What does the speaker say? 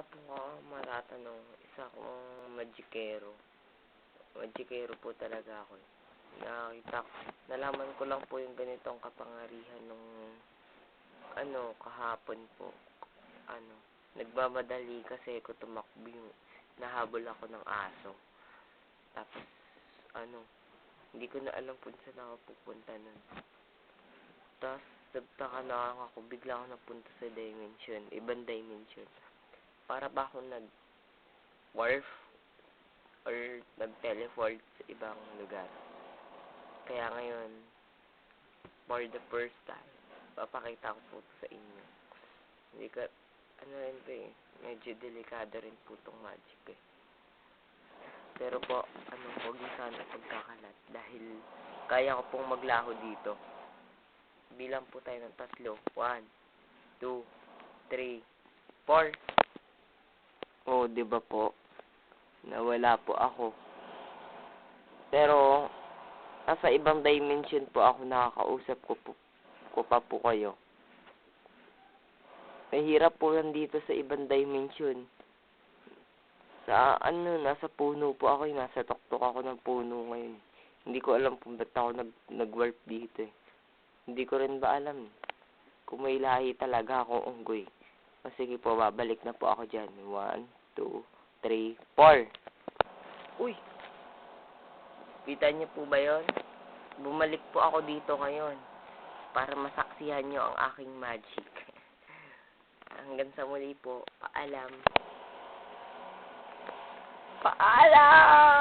Wala po ako matatanong. Isa akong magikero. Magikero po talaga ako. Nakita ko. Nalaman ko lang po yung ganitong kapangyarihan nung ano, kahapon po. Ano, nagmamadali kasi ako tumakbo yung nahabol ako ng aso. Tapos, ano, hindi ko na alam kung saan ako pupunta nun. Tapos, nagtaka na ako, bigla ako napunta sa dimension, ibang dimension. Para ba ako nag-warp or nag-teleport sa ibang lugar. Kaya ngayon, for the first time, papakita ko po sa inyo. Hindi ka, ano rin to eh, medyo delikado rin po itong magic eh. Pero po, ano, huwag sana pagkakalat dahil kaya ko pong maglaho dito. Bilang po tayo ng tatlo. One, two, three, four. Oh, di ba po? Nawala po ako. Pero, nasa ibang dimension po ako nakakausap ko po, ko pa po kayo. Mahirap po yan dito sa ibang dimension. Sa ano, nasa puno po ako, eh. nasa tuktok ako ng puno ngayon. Hindi ko alam kung ba't ako nag, nag-warp dito eh. Hindi ko rin ba alam eh. Kung may lahi talaga ako unggoy. O sige po, babalik na po ako dyan. One, two, three, four. Uy! Kita niyo po ba yon? Bumalik po ako dito ngayon para masaksihan niyo ang aking magic. Hanggang sa muli po, paalam. Paalam!